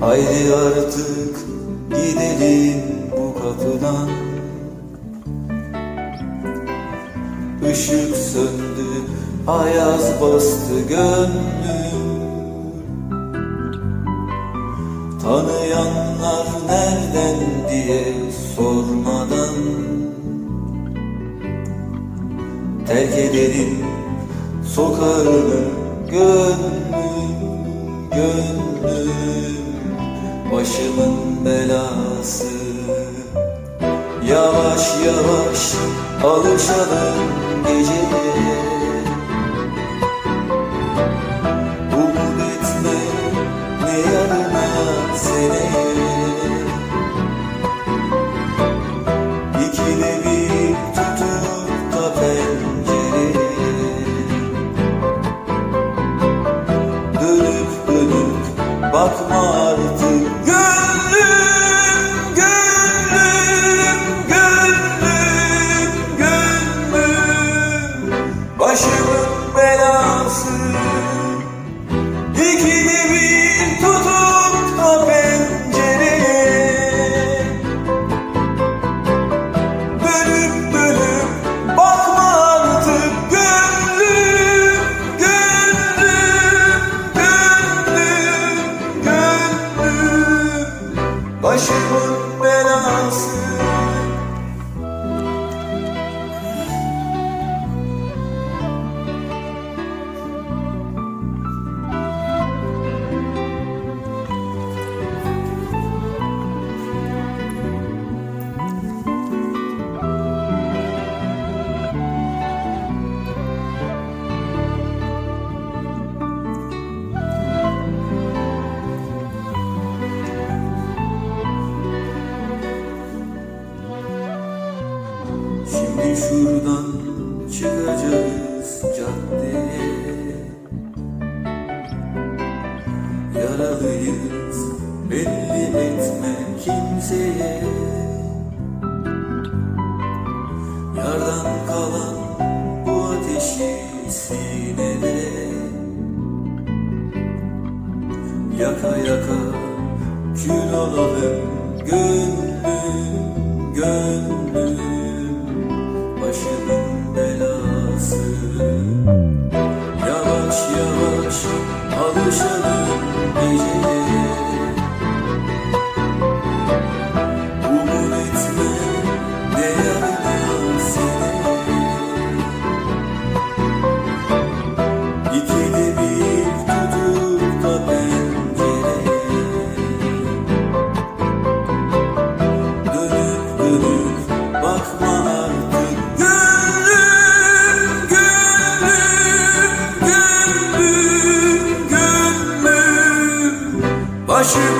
Haydi artık gidelim bu kapıdan. Işık söndü, ayaz bastı gönlüm. Tanıyanlar nereden diye sormadan. Terk edelim sokağını gönlüm, gönlüm Başımın belası. Yavaş yavaş alışalım geceye. Umut etme ne yarına seneye İkide bir tutup da pencereye. Dönüp bakma Başımın belası şuradan çıkacağız caddeye. Yaralıyız belli etme kimseye. Yardan kalan bu ateşi sinede. Yaka yaka kül olalım gönlüm, gönlüm Başımın Başımın